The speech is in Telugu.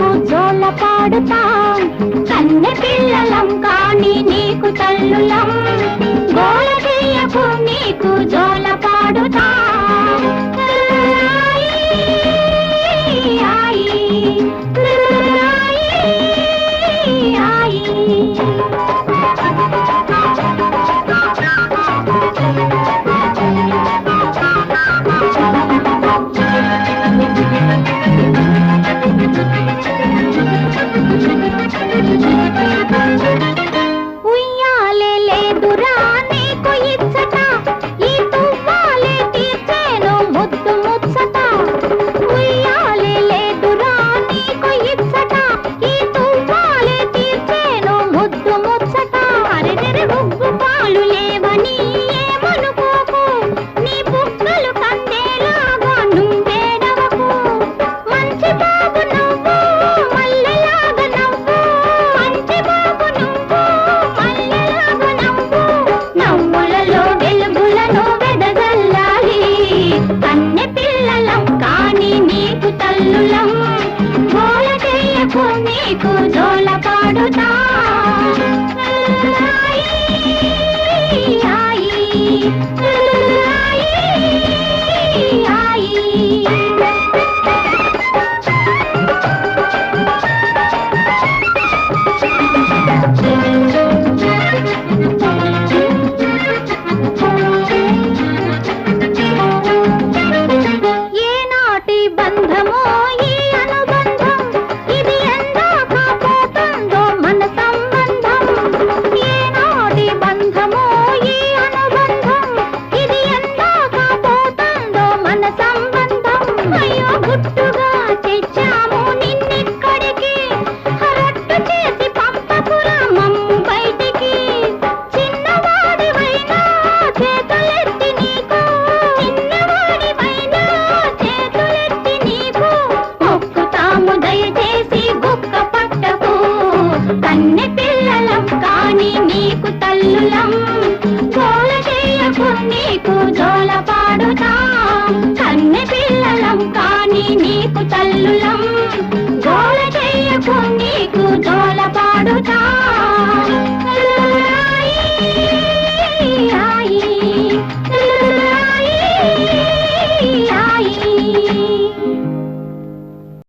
నీకు పాడుతాం. కన్నె పిల్లలం కానీ నీకు తల్లులం నీకు జోల పాడుతా Thank you. Hallelujah.